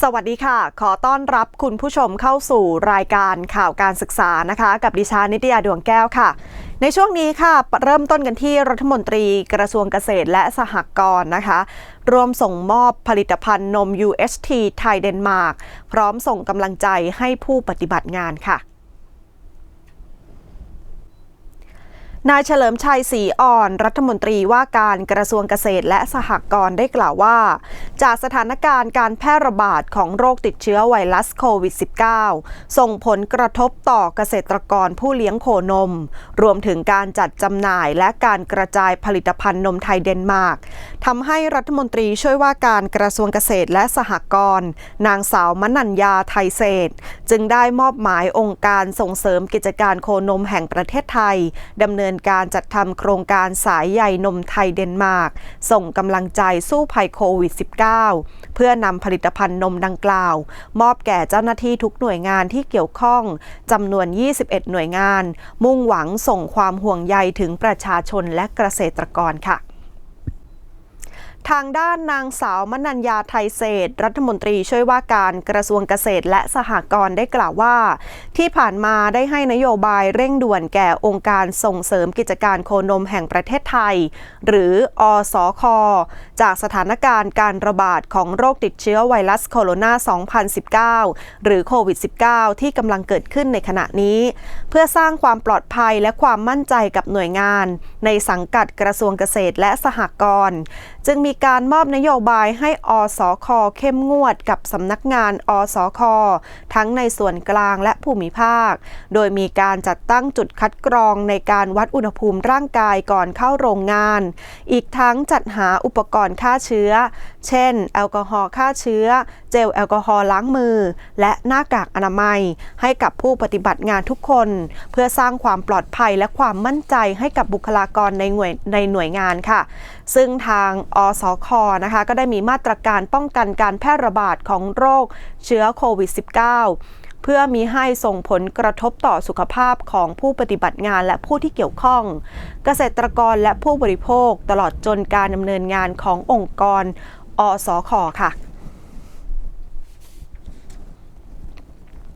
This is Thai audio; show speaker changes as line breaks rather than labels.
สวัสดีค่ะ ขอต้อนรับคุณผู้ชมเข้าสู่รายการข่าวการศึกษานะคะ กับดิฉันนิตยาดวงแก้วค่ะ ในช่วงนี้ค่ะเริ่มต้นกันที่รัฐมนตรีกระทรวงเกษตรและสหกรณ์นะคะรวมส่งมอบผลิตภัณฑ์นม UHT ไทยเดนมาร์กพร้อมส่งกำลังใจให้ผู้ปฏิบัติงานค่ะ นายเฉลิมชัยศรีอ่อน รัฐมนตรีว่าการกระทรวงเกษตรและสหกรณ์ได้กล่าวว่า จากสถานการณ์การแพร่ระบาดของโรคติดเชื้อไวรัสโควิด -19 ส่งผลกระทบต่อเกษตรกรผู้เลี้ยงโคนม รวมถึงการจัดจำหน่ายและการกระจายผลิตภัณฑ์นมไทยเดนมาร์กทำให้รัฐมนตรีช่วยว่าการกระทรวงเกษตรและสหกรณ์นางสาวมนัญญาไทยเศษ จึงได้มอบหมายองค์การส่งเสริมกิจการโคนมแห่งประเทศไทยดำเนินการจัดทำโครงการสายใยนมไทยเดนมาร์กส่งกำลังใจสู้ภัยโควิด -19 เพื่อนำผลิตภัณฑ์นมดังกล่าว มอบแก่เจ้าหน้าที่ทุกหน่วยงานที่เกี่ยวข้องจำนวน 21 หน่วยงาน มุ่งหวังส่งความห่วงใยถึงประชาชนและเกษตรกรค่ะ ทางด้านนางสาวมนัญญาไทยเศษ รัฐมนตรีช่วยว่าการกระทรวงเกษตรและสหกรณ์ได้กล่าวว่า ที่ผ่านมาได้ให้นโยบายเร่งด่วนแก่องค์การส่งเสริมกิจการโคนมแห่งประเทศไทย หรืออสอคจากสถานการณ์การระบาดของโรคติดเชื้อไวรัสโคโรนา 2019 หรือโควิด -19 ที่กำลังเกิดขึ้นในขณะนี้ เพื่อสร้างความปลอดภัยและความมั่นใจกับหน่วยงาน ในสังกัดกระทรวงเกษตรและสหกรณ์จึงมีการมอบนโยบายให้อสอคอเข้มงวดกับสำนักงานอสอคอทั้งในส่วนกลางและภูมิภาค โดยมีการจัดตั้งจุดคัดกรองในการวัดอุณหภูมิร่างกายก่อนเข้าโรงงาน อีกทั้งจัดหาอุปกรณ์ฆ่าเชื้อ เช่น แอลกอฮอล์ฆ่าเชื้อ เจลแอลกอฮอล์ล้างมือ และหน้ากากอนามัย ให้กับผู้ปฏิบัติงานทุกคน เพื่อสร้างความปลอดภัยและความมั่นใจให้กับบุคลาากรในหน่วยในหน่วยงานค่ะ ซึ่งทางอสคนะคะก็ได้มีมาตรการป้องกันการแพร่ระบาดของโรคเชื้อโควิด -19 เพื่อมีให้ส่งผลกระทบต่อสุขภาพของผู้ปฏิบัติงานและผู้ที่เกี่ยวข้อง เกษตรกรและผู้บริโภคตลอดจนการดำเนินงานขององค์กร อสคค่ะ